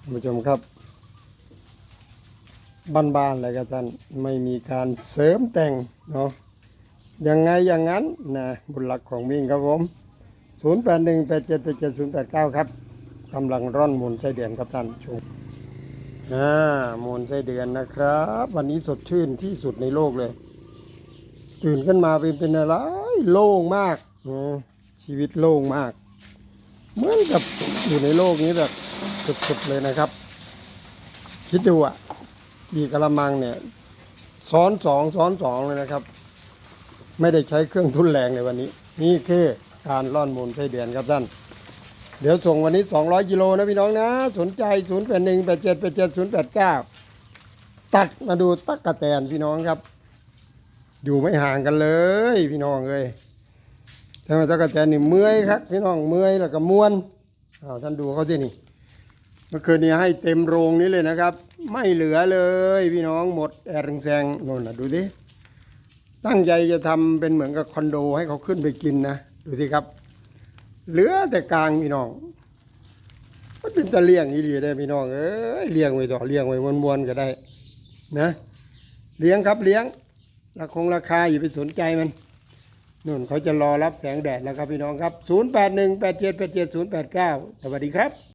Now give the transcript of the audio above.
ท่านผู้ชมครับบ้านๆเลยครับท่านไม่มีการเสริมแต่งเนาะยังไงอย่างนั้นนะบุญหลักของมิ่งครับผม 0 8 1 8 7 8 7 0 8 9 ครับกำลังร่อนมูลไส้เดือนครับท่านชมอ่ามูลไส้เดือนนะครับ วันนี้สดชื่นที่สุดในโลกเลย ตื่นขึ้นมาเป็นเป็นอะไรโล่งมากนะชีวิตโล่งมาก เหมือนกับอยู่ในโลกนี้แบบ สุดๆเลยนะครับ คิดดูอะดีกระมังเนี่ยซ้อนสองซ้อนสองเลยนะครับ ไม่ได้ใช้เครื่องทุนแรงในวันนี้ นี่คือการร่อนมูลไส้เดือนครับท่านเดี๋ยวส่งวันนี้ 200กิโลนะพี่น้องนะ สนใจ 0 8 1 8 7 8 7 0 8 9 ตัดมาดูตักกะแตนพี่น้องครับ อยู่ไม่ห่างกันเลย พี่น้องเอ้ยแต่าตักกะแตนนี่เมื่อยครับ พี่น้องเมื่อยแล้วก็ม้วนอ้าวท่านดูเขาที่นี่ เมื่อคืนนี้ให้เต็มโรงนี้เลยนะครับ ไม่เหลือเลยพี่น้องหมดแอร์แซงโน่นนะดูดิตั้งใจจะทำเป็นเหมือนกับคอนโดให้เขาขึ้นไปกินนะดูสิครับ เหลือแต่กลางพี่น้องมันเป็นตะเลี่ยงอีหลีได้พี่น้องเอ้ยเลี้ยงไว้ต่อเลี้ยงไว้มวนๆก็ได้ นะ เลี้ยงครับเลี้ยงราคงราคาอย่าไปสนใจมันนู่นเขาจะรอรับแสงแดดแล้วครับพี่น้องครับ 0 8 1 8 7 8 7 0 8 9 สวัสดีครับ